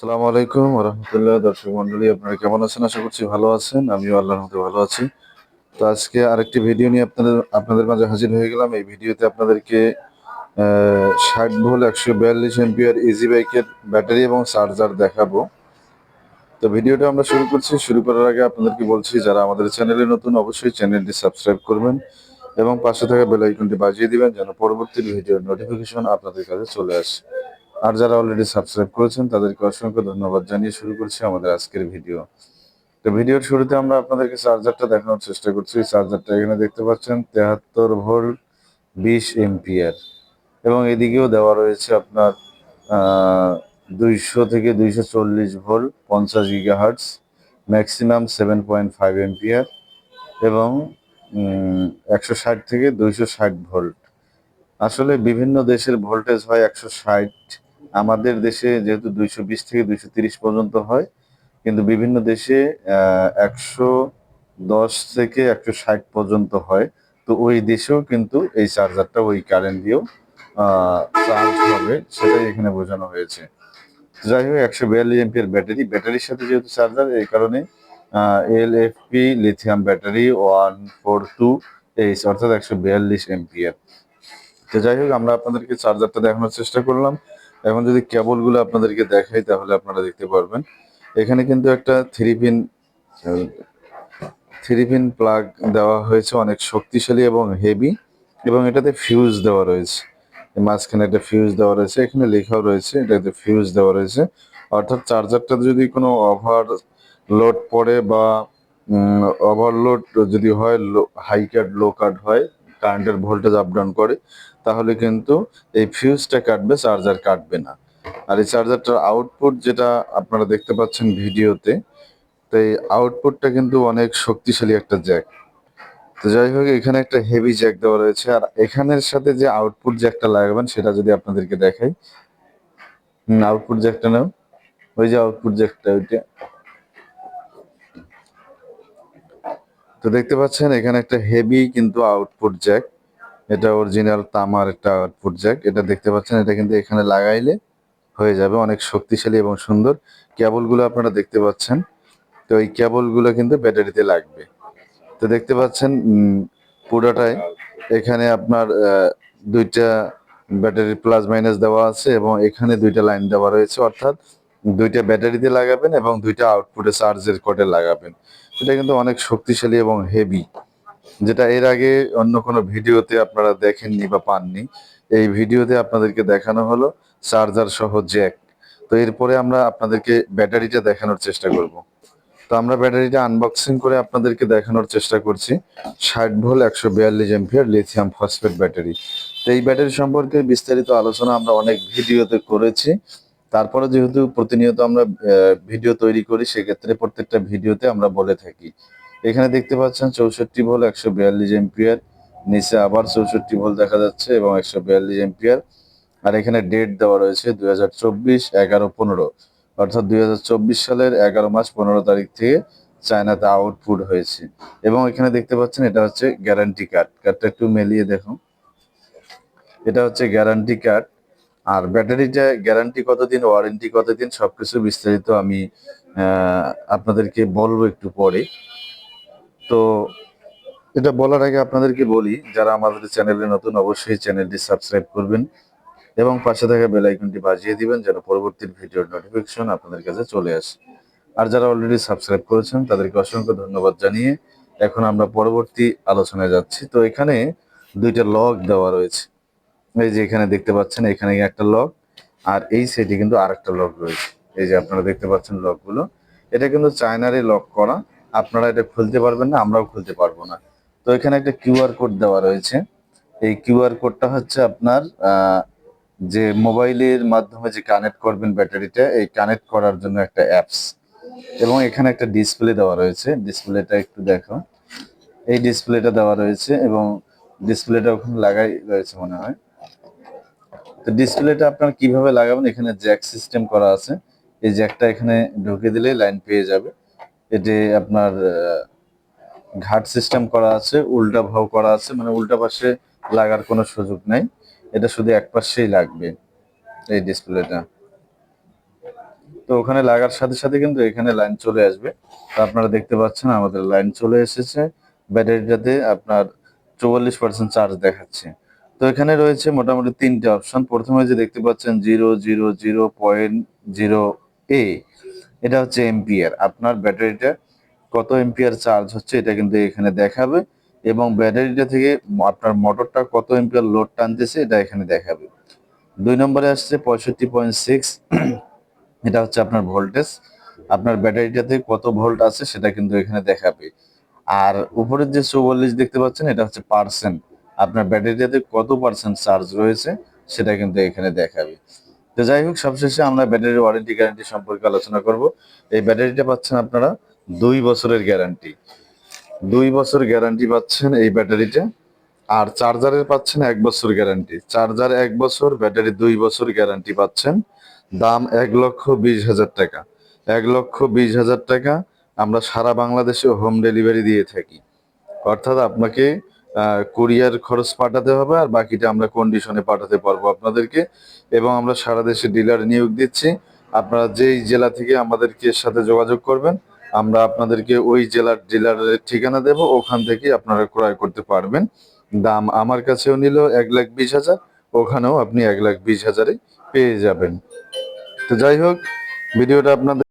আসসালামু আলাইকুম রহমতুল্লাহ দর্শক মন্ডলী আপনারা কেমন আছেন? আশা করছি ভালো আছেন। আমিও আল্লাহর মধ্যে ভালো আছি। তো আজকে আরেকটি ভিডিও নিয়ে আপনাদের আপনাদের মাঝে হাজির হয়ে গেলাম। এই ভিডিওতে আপনাদেরকে ষাট ভোল একশো বিয়াল্লিশ এমপিআর ইজি বাইকের ব্যাটারি এবং চার্জার দেখাবো। তো ভিডিওটা আমরা শুরু করছি। শুরু করার আগে আপনাদেরকে বলছি, যারা আমাদের চ্যানেলে নতুন, অবশ্যই চ্যানেলটি সাবস্ক্রাইব করবেন এবং পাশে থাকা বেল আইকনটি বাজিয়ে দিবেন, যেন পরবর্তী ভিডিওর নোটিফিকেশন আপনাদের কাছে চলে আসে। আর যারা অলরেডি সাবস্ক্রাইব করেছেন, তাদেরকে অসংখ্য ধন্যবাদ জানিয়ে শুরু করছি আমাদের আজকের ভিডিও তো ভিডিওর শুরুতে আমরা আপনাদেরকে চার্জারটা দেখানোর চেষ্টা করছি। চার্জারটা এখানে দেখতে পাচ্ছেন, তেহাত্তর ভোল্ট, বিশ এমপিয়ার এবং এদিকেও দেওয়া রয়েছে আপনার দুইশো থেকে দুইশো চল্লিশ ভোল্ট, পঞ্চাশ giga hertz maximum seven point five ampere এবং একশো ষাট থেকে দুইশো ষাট ভোল্ট। আসলে বিভিন্ন দেশের ভোল্টেজ হয় একশো ষাট আমাদের দেশে যেহেতু দুইশো বিশ থেকে দুইশো তিরিশ পর্যন্ত হয়, কিন্তু বিভিন্ন দেশে একশো দশ থেকে একশো ষাট পর্যন্ত হয়। তো ওই দেশেও কিন্তু এই চার্জারটা, ওই কারেন্ট দিয়েও চার্জ হবে, সেটাই এখানে বোঝানো হয়েছে। যাই হোক, একশো বিয়াল্লিশ এমপির ব্যাটারি, ব্যাটারির সাথে যেহেতু চার্জার এই কারণে L F P lithium battery one four two H, অর্থাৎ একশো বিয়াল্লিশ এমপিয়ার তো যাই হোক, আমরা আপনাদেরকে চার্জারটা দেখানোর চেষ্টা করলাম। এখন যদি কেবলগুলো আপনাদেরকে দেখাই, তাহলে আপনারা দেখতে পারবেন। এখানে কিন্তু একটা three pin three pin plug দেওয়া হয়েছে, অনেক শক্তিশালী এবং হেভি, এবং এটাতে ফিউজ দেওয়া রয়েছে। মাঝখানে একটা ফিউজ দেওয়া রয়েছে, এখানে লেখাও রয়েছে, এটাতে ফিউজ দেওয়া রয়েছে। অর্থাৎ চার্জারটা যদি কোনো ওভার লোড পড়ে বা ওভারলোড যদি হয় হাই কার্ড লো কাট হয় কারেন্টের ভোল্টেজ আপ ডাউন করে, তাহলে কিন্তু এই ফিউজটা কাটবে চার্জার কাটবে না। আর এই চার্জারটার আউটপুট যেটা আপনারা দেখতে পাচ্ছেন ভিডিওতে, তো এই আউটপুটটা কিন্তু অনেক শক্তিশালী একটা জ্যাক তো যাই হোক, এখানে একটা হেভি জ্যাক দেওয়া রয়েছে, আর এখানের সাথে যে আউটপুট জ্যাকটা লাগাবেন, সেটা যদি আপনাদেরকে দেখাই। আউটপুট জ্যাকটা নাও। ওই যে আউটপুট জ্যাকটা ওইটা। তো দেখতে পাচ্ছেন, এখানে একটা হেভি কিন্তু আউটপুট জ্যাক এটা অরিজিনাল তামার একটা আউটপুট জ্যাক এটা দেখতে পাচ্ছেন, এটা কিন্তু এখানে লাগাইলে হয়ে যাবে, অনেক শক্তিশালী এবং সুন্দর। কেবলগুলো আপনারা দেখতে পাচ্ছেন। তো এই কেবলগুলো কিন্তু ব্যাটারিতে লাগবে। তো দেখতে পাচ্ছেন পুরোটাই এখানে আপনার দুইটা ব্যাটারি প্লাস মাইনাস দেওয়া আছে এবং এখানে দুইটা লাইন দেওয়া রয়েছে। অর্থাৎ দুইটা ব্যাটারিতে লাগাবেন এবং দুইটা আউটপুটে চার্জের কোডে লাগাবেন। এটা কিন্তু অনেক শক্তিশালী এবং হেভি যেটা এর আগে অন্য কোনো ভিডিওতে আপনারা দেখেননি বা পাননি। এই ভিডিওতে আপনাদেরকে দেখানো হলো চার্জার সহ জ্যাক তো এরপরে আমরা আপনাদেরকে ব্যাটারিটা দেখানোর চেষ্টা করব। তো আমরা ব্যাটারিটা আনবক্সিং করে আপনাদেরকে দেখানোর চেষ্টা করছি। ষাট ভোল একশো বিয়াল্লিশ এমপিয়ার লিথিয়াম ফসফেট ব্যাটারি তো এই ব্যাটারি সম্পর্কে বিস্তারিত আলোচনা আমরা অনেক ভিডিওতে করেছি। তারপরে যেহেতু প্রতিনিয়ত আমরা ভিডিও তৈরি করি, সেক্ষেত্রে প্রত্যেকটা ভিডিওতে আমরা বলে থাকি। এখানে দেখতে পাচ্ছেন চৌষট্টি ভোল, একশো বিয়াল্লিশ এমপিয়ার। নিচে আবার চৌষট্টি ভোল দেখা যাচ্ছে এবং একশো বিয়াল্লিশ এমপিয়ার। আর এখানে ডেট দেওয়া রয়েছে দুই হাজার চব্বিশ, এগারো পনেরো। অর্থাৎ দুই হাজার চব্বিশ সালের এগারো মাস পনেরো তারিখ থেকে চায়নাতে আউটপুট হয়েছে। এবং এখানে দেখতে পাচ্ছেন এটা হচ্ছে গ্যারান্টি কার্ড। কার্ডটা একটু মেলিয়ে দেখুন। এটা হচ্ছে গ্যারান্টি কার্ড। আর ব্যাটারিটা গ্যারান্টি কতদিন, ওয়ারেন্টি কতদিন, সবকিছু বিস্তারিত আমি আপনাদেরকে বলব একটু পরে। তো এটা বলার আগে আপনাদেরকে বলি, যারা আমাদের চ্যানেলে নতুন, অবশ্যই চ্যানেলটি সাবস্ক্রাইব করবেন এবং পাশে থাকা বেল আইকনটি বাজিয়ে দিবেন, যেন পরবর্তী ভিডিওর নোটিফিকেশন আপনাদের কাছে চলে আসে। আর যারা অলরেডি সাবস্ক্রাইব করেছেন, তাদেরকে অসংখ্য ধন্যবাদ জানিয়ে এখন আমরা পরবর্তী আলোচনায় যাচ্ছি। তো এখানে দুইটা লগ দেওয়া রয়েছে। এই যে এখানে দেখতে পাচ্ছেন, এখানে একটা লক আর এই সাইডে কিন্তু আরেকটা লক রয়েছে। এই যে আপনারা দেখতে পাচ্ছেন লকগুলো এটা কিন্তু চায়নারে লক করা। আপনারা এটা খুলতে পারবেন না, আমরাও খুলতে পারব না। তো এখানে একটা কিউআর কোড দেওয়া রয়েছে। এই কিউআর কোডটা হচ্ছে আপনার যে মোবাইলের মাধ্যমে যে কানেক্ট করবেন ব্যাটারিটা এই কানেক্ট করার জন্য একটা অ্যাপস এবং এখানে একটা ডিসপ্লে দেওয়া রয়েছে। ডিসপ্লেটা একটু দেখো। এই ডিসপ্লেটা দেওয়া রয়েছে এবং ডিসপ্লেটা ওখানে লাগাই রয়েছে মনে হয়। তো ডিসপ্লেটা আপনার কীভাবে লাগাবেন? এখানে জ্যাক সিস্টেম করা আছে। এই জ্যাকটা এখানে ঢুকে দিলে লাইন পেয়ে যাবে। এটি আপনার ঘাট সিস্টেম করা আছে, উল্টা ভাও করা আছে মানে উল্টা পাশে লাগার কোনো সুযোগ নাই। এটা শুধু এক পাশেই লাগবে এই ডিসপ্লেটা তো ওখানে লাগার সাথে সাথে কিন্তু এখানে লাইন চলে আসবে। তো আপনারা দেখতে পাচ্ছেন আমাদের লাইন চলে এসেছে। ব্যাটারিটাতে আপনার চুয়াল্লিশ পার্সেন্ট চার্জ দেখাচ্ছে। তো এখানে রয়েছে মোটামুটি তিনটে অপশন প্রথমে যে দেখতে পাচ্ছেন zero zero zero point zero A এটা হচ্ছে এম্পিয়ার আপনার ব্যাটারিটা কত এম্পিয়ার চার্জ হচ্ছে এটা কিন্তু এখানে দেখাবে এবং ব্যাটারিটা থেকে আপনার মোটরটা কত এম্পিয়ার লোড টানতেছে এটা এখানে দেখাবে। দুই নম্বরে আসছে পঁয়ষট্টি পয়েন্ট সিক্স এটা হচ্ছে আপনার ভোল্টেজ আপনার ব্যাটারিটাতে কত ভোল্ট আছে সেটা কিন্তু এখানে দেখাবে। আর উপরের যে চৌবাল্লিশ দেখতে পাচ্ছেন, এটা হচ্ছে পার্সেন্ট আপনার ব্যাটারিটাতে কত পার্সেন্ট চার্জ রয়েছে, সেটা কিন্তু এখানে দেখাবে। তো যাই হোক, সবশেষে আমরা ব্যাটারির ওয়ারেন্টি গ্যারান্টি সম্পর্কে আলোচনা করব। এই ব্যাটারিটা পাচ্ছেন আপনারা দুই বছরের গ্যারান্টি দুই বছর গ্যারান্টি পাচ্ছেন এই ব্যাটারিটা আর চার্জারের পাচ্ছেন এক বছর গ্যারান্টি চার্জার এক বছর, ব্যাটারি দুই বছর গ্যারান্টি পাচ্ছেন। দাম এক লক্ষ বিশ হাজার টাকা। এক লক্ষ বিশ হাজার টাকা আমরা সারা বাংলাদেশে হোম ডেলিভারি দিয়ে থাকি। অর্থাৎ আপনাকে কুরিয়ার খরচ পাঠাতে হবে আর বাকিটা আমরা কন্ডিশনে পাঠাতে পারব আপনাদেরকে। এবং আমরা সারা দেশে ডিলার নিয়োগ দিচ্ছি। আপনারা যেই জেলা থেকে আমাদেরকে সাথে যোগাযোগ করবেন, আমরা আপনাদেরকে ওই জেলার ডিলারের ঠিকানা দেব। ওখান থেকে আপনারা ক্রয় করতে পারবেন। দাম আমার কাছেও নিল এক লাখ বিশ হাজার, ওখানেও আপনি এক লাখ বিশ হাজারে পেয়ে যাবেন। তো যাই হোক, ভিডিওটা আপনাদের